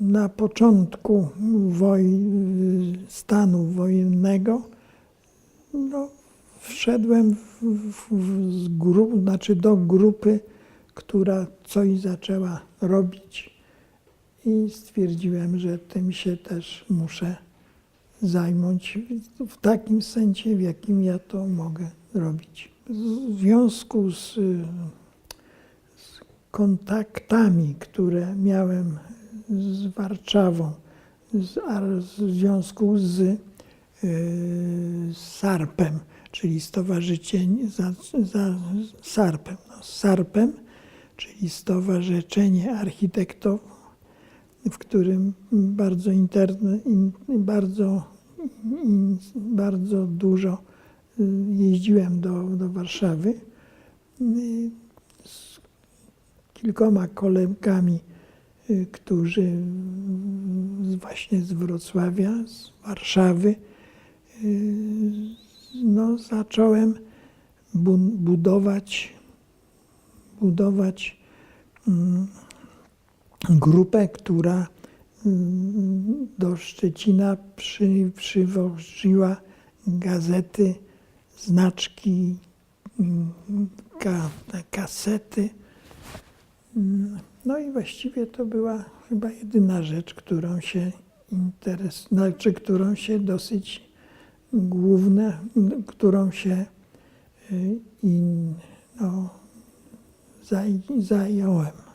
Na początku stanu wojennego no, wszedłem w, w, z gru, znaczy do grupy, która coś zaczęła robić i stwierdziłem, że tym się też muszę zająć w, w takim sensie, w jakim ja to mogę robić. W związku z, z kontaktami, które miałem z Warszawą, z, w związku z, y, z SARP-em, czyli Stowarzyszenie za, za SARP-em, no, SARP-em, czyli Stowarzyszenie Architektów, w którym bardzo, interne, in, bardzo, in, bardzo dużo y, jeździłem do, do Warszawy y, z kilkoma kolegami, którzy z, właśnie z Wrocławia, z Warszawy, y, no, zacząłem bu- budować, budować mm, grupę, która mm, do Szczecina przy, przywoziła gazety, znaczki, mm, ka, kasety. No i właściwie to była chyba jedyna rzecz, którą się interes, znaczy którą się dosyć główne, którą się y, in, no, zaj, zająłem.